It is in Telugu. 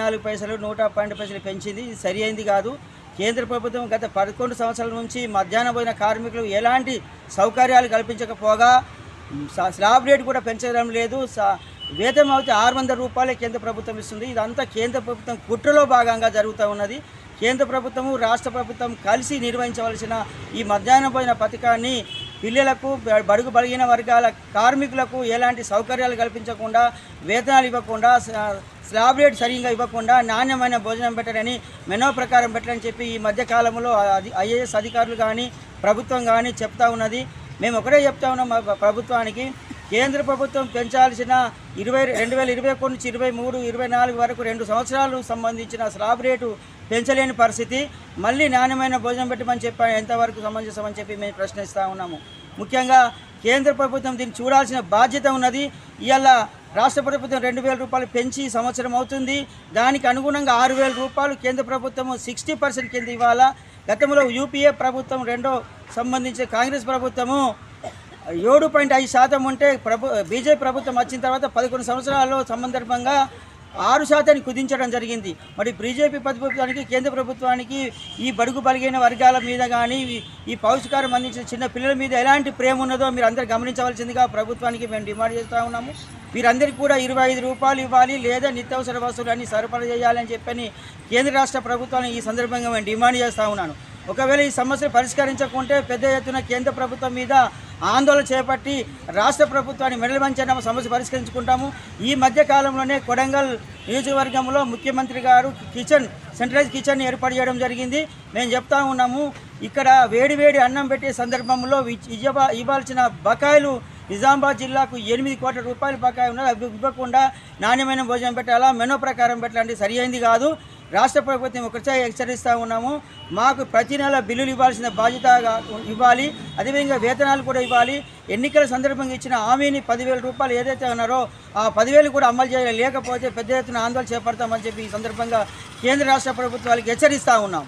నాలుగు పైసలు నూట పన్నెండు పైసలు పెంచింది. ఇది సరి అయింది కాదు. కేంద్ర ప్రభుత్వం గత పదకొండు సంవత్సరాల నుంచి మధ్యాహ్నం భోజన కార్మికులు ఎలాంటి సౌకర్యాలు కల్పించకపోగా స్లాబ్ రేటు కూడా పెంచడం లేదు. స- వేతనం అయితే ఆరు వందల రూపాయలే కేంద్ర ప్రభుత్వం ఇస్తుంది. ఇదంతా కేంద్ర ప్రభుత్వం కుట్రలో భాగంగా జరుగుతూ ఉన్నది. కేంద్ర ప్రభుత్వము రాష్ట్ర ప్రభుత్వం కలిసి నిర్వహించవలసిన ఈ మధ్యాహ్నం భోజన పథకాన్ని పిల్లలకు బడుగు బలిగిన వర్గాల కార్మికులకు ఎలాంటి సౌకర్యాలు కల్పించకుండా వేతనాలు ఇవ్వకుండా స్లాబ్ రేట్ సరిగ్గా ఇవ్వకుండా నాణ్యమైన భోజనం పెట్టరని మెనో ప్రకారం పెట్టరని చెప్పి ఈ మధ్యకాలంలో ఐఏఎస్ అధికారులు కానీ ప్రభుత్వం కానీ చెప్తా ఉన్నది. మేము ఒకటే చెప్తా ఉన్నాం మా ప్రభుత్వానికి. కేంద్ర ప్రభుత్వం పెంచాల్సిన ఇరవై రెండు వేల ఇరవై ఒకటి నుంచి ఇరవై మూడు ఇరవై నాలుగు వరకు రెండు సంవత్సరాలు సంబంధించిన స్లాబ్ రేటు పెంచలేని పరిస్థితి. మళ్ళీ నాణ్యమైన భోజనం పెట్టమని చెప్పి ఎంతవరకు సమంజసమని చెప్పి మేము ప్రశ్నిస్తూ ఉన్నాము. ముఖ్యంగా కేంద్ర ప్రభుత్వం దీన్ని చూడాల్సిన బాధ్యత ఉన్నది. ఇవాళ రాష్ట్ర ప్రభుత్వం రెండు వేల రూపాయలు పెంచి సంవత్సరం అవుతుంది. దానికి అనుగుణంగా ఆరు వేల రూపాయలు కేంద్ర ప్రభుత్వం సిక్స్టీ పర్సెంట్ కింద ఇవ్వాలా? గతంలో యూపీఏ ప్రభుత్వం రెండో సంబంధించి కాంగ్రెస్ ప్రభుత్వము ఏడు పాయింట్ ఐదు శాతం ఉంటే ప్రభు బీజేపీ ప్రభుత్వం వచ్చిన తర్వాత పదకొండు సంవత్సరాల్లో సందర్భంగా ఆరు శాతాన్ని కుదించడం జరిగింది. మరి బీజేపీ ప్రభుత్వానికి కేంద్ర ప్రభుత్వానికి ఈ బడుగు బలిగిన వర్గాల మీద కానీ ఈ పౌష్టికారం అందించిన చిన్న పిల్లల మీద ఎలాంటి ప్రేమ ఉన్నదో మీరు అందరూ గమనించవలసిందిగా ప్రభుత్వానికి మేము డిమాండ్ చేస్తూ ఉన్నాము. వీరందరికీ కూడా ఇరవై ఐదు రూపాయలు ఇవ్వాలి లేదా నిత్యావసర వస్తువులన్నీ సరఫరా చేయాలని చెప్పని కేంద్ర రాష్ట్ర ప్రభుత్వాన్ని ఈ సందర్భంగా మేము డిమాండ్ చేస్తూ ఉన్నాను. ఒకవేళ ఈ సమస్యను పరిష్కరించకుంటే పెద్ద ఎత్తున కేంద్ర ప్రభుత్వం మీద ఆందోళన చేపట్టి రాష్ట్ర ప్రభుత్వాన్ని మెడలు వంచడం సమస్య పరిష్కరించుకుంటాము. ఈ మధ్య కాలంలోనే కొడంగల్ నియోజకవర్గంలో ముఖ్యమంత్రి గారు కిచెన్ సెంట్రలైజ్ కిచెన్ ఏర్పాటు చేయడం జరిగింది. మేము చెప్తా ఉన్నాము ఇక్కడ వేడి వేడి అన్నం పెట్టే సందర్భంలో ఇవ్వాల్సిన బకాయిలు నిజామాబాద్ జిల్లాకు ఎనిమిది కోట్ల రూపాయల బకాయి ఉన్నది. అవి ఇవ్వకుండా నాణ్యమైన భోజనం పెట్టాలా? మెనో ప్రకారం పెట్టాలంటే సరి కాదు. రాష్ట్ర ప్రభుత్వం ఒకసారి హెచ్చరిస్తూ ఉన్నాము. మాకు ప్రతి నెల బిల్లులు ఇవ్వాల్సిన బాధ్యత ఇవ్వాలి. అదేవిధంగా వేతనాలు కూడా ఇవ్వాలి. ఎన్నికల సందర్భంగా ఇచ్చిన హామీని పదివేల రూపాయలు ఏదైతే ఉన్నారో ఆ పదివేలు కూడా అమలు చేయాలి లేకపోతే పెద్ద ఎత్తున ఆందోళన చేపడతామని చెప్పి ఈ సందర్భంగా కేంద్ర రాష్ట్ర ప్రభుత్వాలకు హెచ్చరిస్తూ ఉన్నాం.